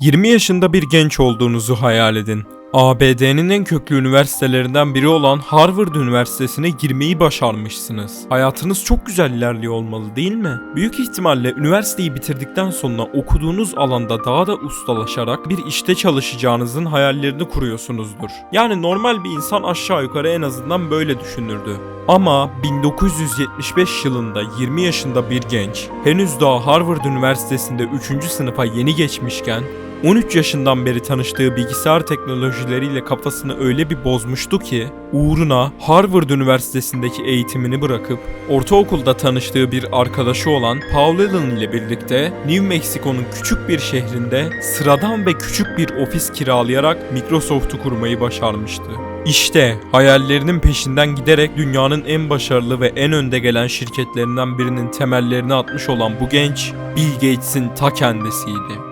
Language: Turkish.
20 yaşında bir genç olduğunuzu hayal edin. ABD'nin en köklü üniversitelerinden biri olan Harvard Üniversitesi'ne girmeyi başarmışsınız. Hayatınız çok güzel ilerliyor olmalı değil mi? Büyük ihtimalle üniversiteyi bitirdikten sonra okuduğunuz alanda daha da ustalaşarak bir işte çalışacağınızın hayallerini kuruyorsunuzdur. Yani normal bir insan aşağı yukarı en azından böyle düşünürdü. Ama 1975 yılında 20 yaşında bir genç henüz daha Harvard Üniversitesi'nde 3. sınıfa yeni geçmişken 13 yaşından beri tanıştığı bilgisayar teknolojileriyle kafasını öyle bir bozmuştu ki uğruna Harvard Üniversitesi'ndeki eğitimini bırakıp ortaokulda tanıştığı bir arkadaşı olan Paul Allen ile birlikte New Mexico'nun küçük bir şehrinde sıradan ve küçük bir ofis kiralayarak Microsoft'u kurmayı başarmıştı. İşte hayallerinin peşinden giderek dünyanın en başarılı ve en önde gelen şirketlerinden birinin temellerini atmış olan bu genç Bill Gates'in ta kendisiydi.